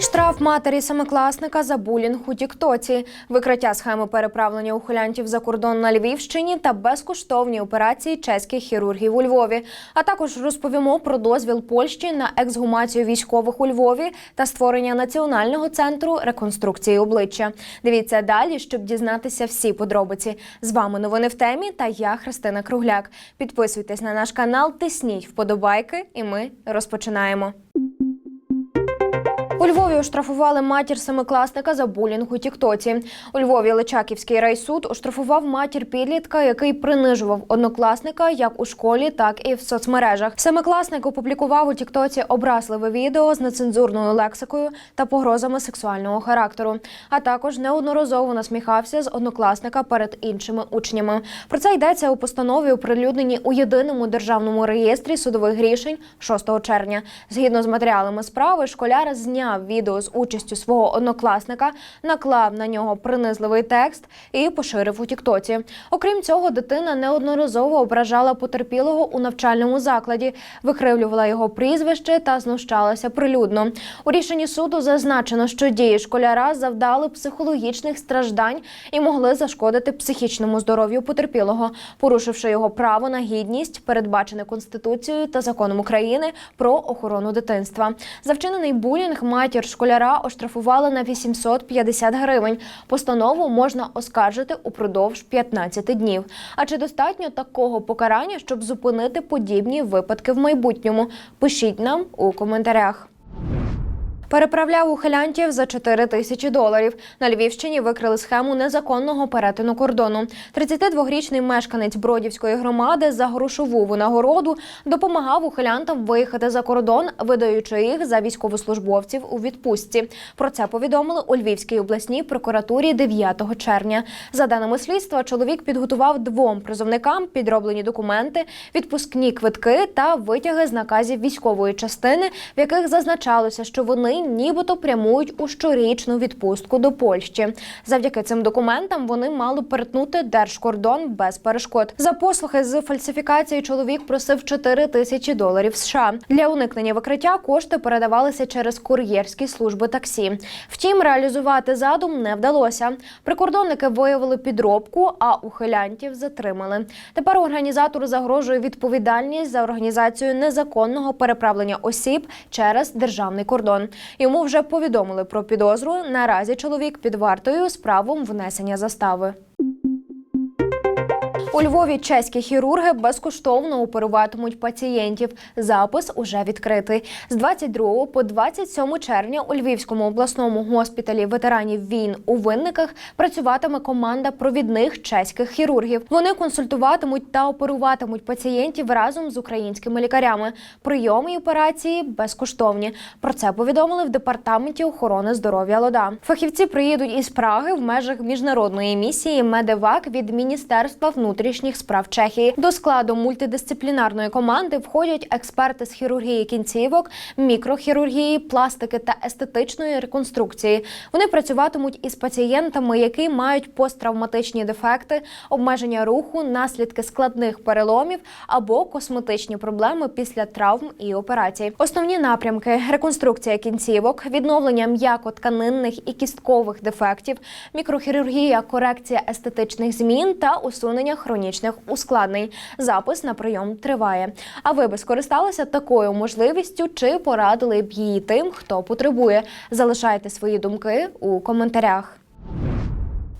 Штраф матері семикласника за булінг у Тіктоці, викриття схеми переправлення ухилянтів за кордон на Львівщині та безкоштовні операції чеських хірургів у Львові. А також розповімо про дозвіл Польщі на ексгумацію військових у Львові та створення національного центру реконструкції обличчя. Дивіться далі, щоб дізнатися всі подробиці. З вами новини в темі та я Христина Кругляк. Підписуйтесь на наш канал, тисніть вподобайки, і ми розпочинаємо. У Львові оштрафували матір семикласника за булінг у Тіктоці. У Львові Личаківський райсуд оштрафував матір підлітка, який принижував однокласника як у школі, так і в соцмережах. Семикласник опублікував у Тіктоці образливе відео з нецензурною лексикою та погрозами сексуального характеру. А також неодноразово насміхався з однокласника перед іншими учнями. Про це йдеться у постанові, оприлюдненій у єдиному державному реєстрі судових рішень 6 червня. Згідно з матеріалами справи, школяр зняв відео з участю свого однокласника, наклав на нього принизливий текст і поширив у Тіктоці. Окрім цього, дитина неодноразово ображала потерпілого у навчальному закладі, викривлювала його прізвище та знущалася прилюдно. У рішенні суду зазначено, що дії школяра завдали психологічних страждань і могли зашкодити психічному здоров'ю потерпілого, порушивши його право на гідність, передбачене конституцією та законом України про охорону дитинства. За вчинений булінг матір школяра оштрафували на 850 гривень. Постанову можна оскаржити упродовж 15 днів. А чи достатньо такого покарання, щоб зупинити подібні випадки в майбутньому? Пишіть нам у коментарях. Переправляв ухилянтів за 4 тисячі доларів. На Львівщині викрили схему незаконного перетину кордону. 32-річний мешканець Бродівської громади за грошову винагороду допомагав ухилянтам виїхати за кордон, видаючи їх за військовослужбовців у відпустці. Про це повідомили у Львівській обласній прокуратурі 9 червня. За даними слідства, чоловік підготував двом призовникам підроблені документи, відпускні квитки та витяги з наказів військової частини, в яких зазначалося, що вони нібито прямують у щорічну відпустку до Польщі. Завдяки цим документам вони мали перетнути держкордон без перешкод. За послуги з фальсифікації чоловік просив 4 тисячі доларів США. Для уникнення викриття кошти передавалися через кур'єрські служби таксі. Втім, реалізувати задум не вдалося. Прикордонники виявили підробку, а ухилянтів затримали. Тепер організатору загрожує відповідальність за організацію незаконного переправлення осіб через державний кордон. Йому вже повідомили про підозру. Наразі чоловік під вартою з правом внесення застави. У Львові чеські хірурги безкоштовно оперуватимуть пацієнтів. Запис уже відкритий. З 22 по 27 червня у Львівському обласному госпіталі ветеранів війн у винниках працюватиме команда провідних чеських хірургів. Вони консультуватимуть та оперуватимуть пацієнтів разом з українськими лікарями. Прийоми і операції безкоштовні. Про це повідомили в департаменті охорони здоров'я Лода. Фахівці приїдуть із Праги в межах міжнародної місії Медевак від Міністерства внутрішніх справ Чехії. До складу мультидисциплінарної команди входять експерти з хірургії кінцівок, мікрохірургії, пластики та естетичної реконструкції. Вони працюватимуть із пацієнтами, які мають посттравматичні дефекти, обмеження руху, наслідки складних переломів або косметичні проблеми після травм і операцій. Основні напрямки: реконструкція кінцівок, відновлення м'яко-тканинних і кісткових дефектів, мікрохірургія, корекція естетичних змін та усунення хронічних ускладнень. Запис на прийом триває. А ви би скористалися такою можливістю чи порадили б її тим, хто потребує? Залишайте свої думки у коментарях.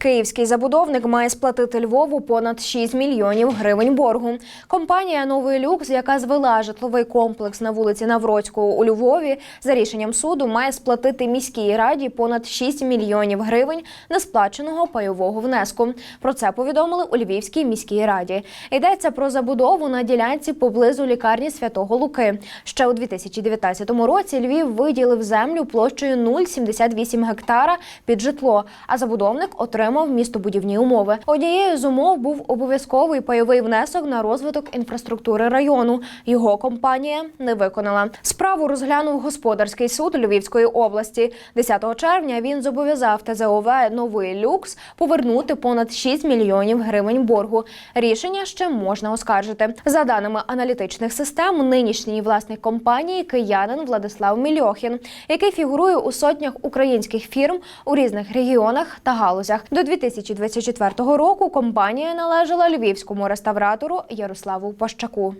Київський забудовник має сплатити Львову понад 6 мільйонів гривень боргу. Компанія Новий люкс, яка звела житловий комплекс на вулиці Навроцького у Львові, за рішенням суду має сплатити міській раді понад 6 мільйонів гривень несплаченого пайового внеску. Про це повідомили у Львівській міській раді. Йдеться про забудову на ділянці поблизу лікарні Святого Луки. Ще у 2019 році Львів виділив землю площею 0,78 гектара під житло, а забудовник отримав отримав містобудівні умови. Однією з умов був обов'язковий пайовий внесок на розвиток інфраструктури району. Його компанія не виконала. Справу розглянув господарський суд Львівської області. 10 червня він зобов'язав ТЗОВ новий люкс повернути понад 6 мільйонів гривень боргу. Рішення ще можна оскаржити. За даними аналітичних систем, нинішній власник компанії киянин Владислав Мільохін, який фігурує у сотнях українських фірм у різних регіонах та галузях. До 2024 року компанія належала львівському реставратору Ярославу Пащаку.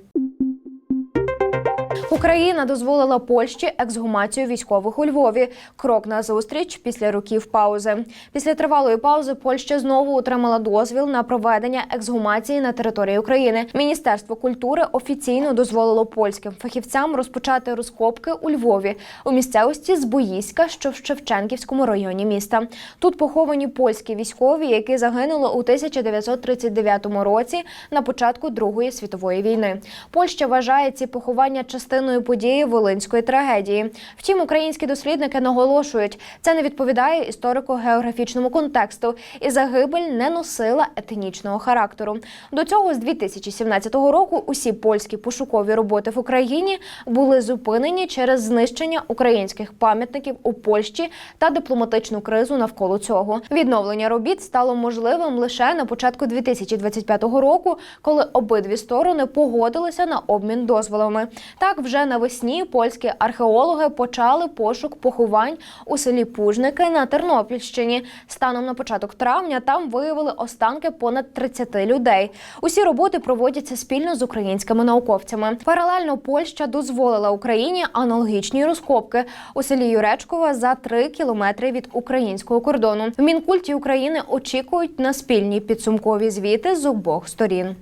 Україна дозволила Польщі ексгумацію військових у Львові. Крок на зустріч після років паузи. Після тривалої паузи Польща знову отримала дозвіл на проведення ексгумації на території України. Міністерство культури офіційно дозволило польським фахівцям розпочати розкопки у Львові у місцевості Збоїська, що в Шевченківському районі міста. Тут поховані польські військові, які загинули у 1939 році на початку Другої світової війни. Польща вважає ці поховання частиною події Волинської трагедії. Втім, українські дослідники наголошують, це не відповідає історико-географічному контексту, і загибель не носила етнічного характеру. До цього з 2017 року усі польські пошукові роботи в Україні були зупинені через знищення українських пам'ятників у Польщі та дипломатичну кризу навколо цього. Відновлення робіт стало можливим лише на початку 2025 року, коли обидві сторони погодилися на обмін дозволами. Так, вже навесні польські археологи почали пошук поховань у селі Пужники на Тернопільщині. Станом на початок травня там виявили останки понад 30 людей. Усі роботи проводяться спільно з українськими науковцями. Паралельно Польща дозволила Україні аналогічні розкопки у селі Юречкова за 3 кілометри від українського кордону. В Мінкульті України очікують на спільні підсумкові звіти з обох сторін.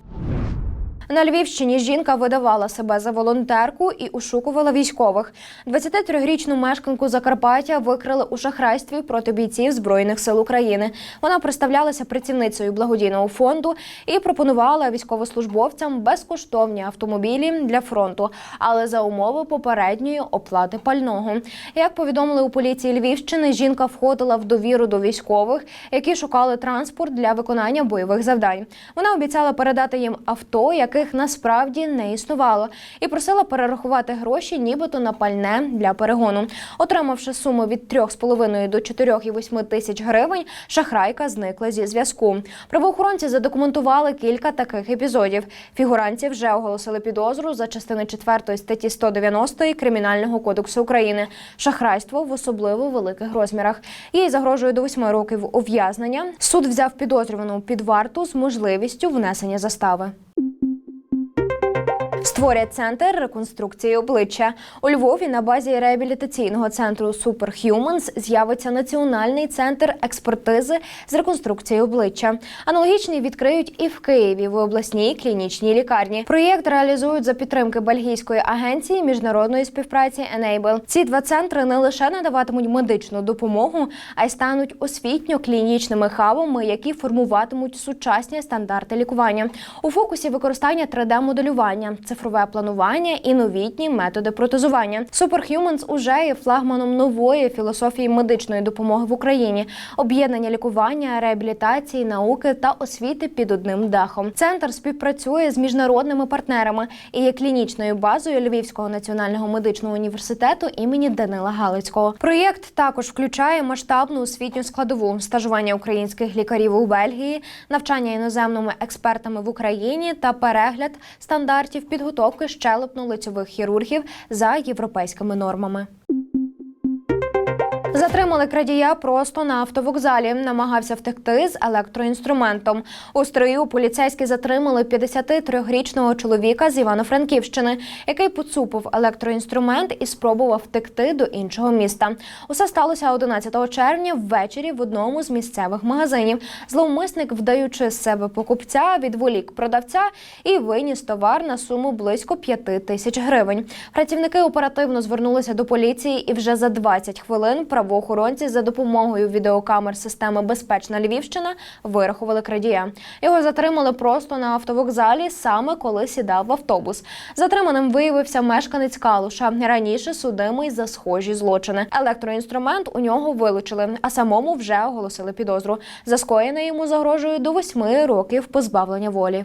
На Львівщині жінка видавала себе за волонтерку і ушукувала військових. 23-річну мешканку Закарпаття викрили у шахрайстві проти бійців Збройних сил України. Вона представлялася працівницею благодійного фонду і пропонувала військовослужбовцям безкоштовні автомобілі для фронту, але за умови попередньої оплати пального. Як повідомили у поліції Львівщини, жінка входила в довіру до військових, які шукали транспорт для виконання бойових завдань. Вона обіцяла передати їм авто, яке яких насправді не існувало, і просила перерахувати гроші, нібито на пальне для перегону. Отримавши суму від 3,5 до 4,8 тисяч гривень, шахрайка зникла зі зв'язку. Правоохоронці задокументували кілька таких епізодів. Фігуранці вже оголосили підозру за частиною 4 статті 190 Кримінального кодексу України. Шахрайство в особливо великих розмірах. Їй загрожує до 8 років ув'язнення. Суд взяв підозрювану під варту з можливістю внесення застави. Створять центр реконструкції обличчя у Львові. На базі реабілітаційного центру Superhumans з'явиться національний центр експертизи з реконструкції обличчя. Аналогічний відкриють і в Києві в обласній клінічній лікарні. Проєкт реалізують за підтримки бельгійської агенції міжнародної співпраці Enable. Ці два центри не лише надаватимуть медичну допомогу, а й стануть освітньо-клінічними хабами, які формуватимуть сучасні стандарти лікування. У фокусі використання 3D-моделювання цифрове планування і новітні методи протезування. Superhumans уже є флагманом нової філософії медичної допомоги в Україні, об'єднання лікування, реабілітації, науки та освіти під одним дахом. Центр співпрацює з міжнародними партнерами і є клінічною базою Львівського національного медичного університету імені Данила Галицького. Проєкт також включає масштабну освітню складову стажування українських лікарів у Бельгії, навчання іноземними експертами в Україні та перегляд стандартів підготовки щелепно-лицьових хірургів за європейськими нормами. Затримали крадія просто на автовокзалі. Намагався втекти з електроінструментом. У стрию поліцейські затримали 53-річного чоловіка з Івано-Франківщини, який поцупив електроінструмент і спробував втекти до іншого міста. Усе сталося 11 червня ввечері в одному з місцевих магазинів. Зловмисник, вдаючи з себе покупця, відволік продавця і виніс товар на суму близько 5 тисяч гривень. Працівники оперативно звернулися до поліції і вже за 20 хвилин правоохоронці за допомогою відеокамер системи Безпечна Львівщина вирахували крадія. Його затримали просто на автовокзалі, саме коли сідав в автобус. Затриманим виявився мешканець Калуша. Раніше судимий за схожі злочини. Електроінструмент у нього вилучили, а самому вже оголосили підозру. За скоєне йому загрожує до восьми років позбавлення волі.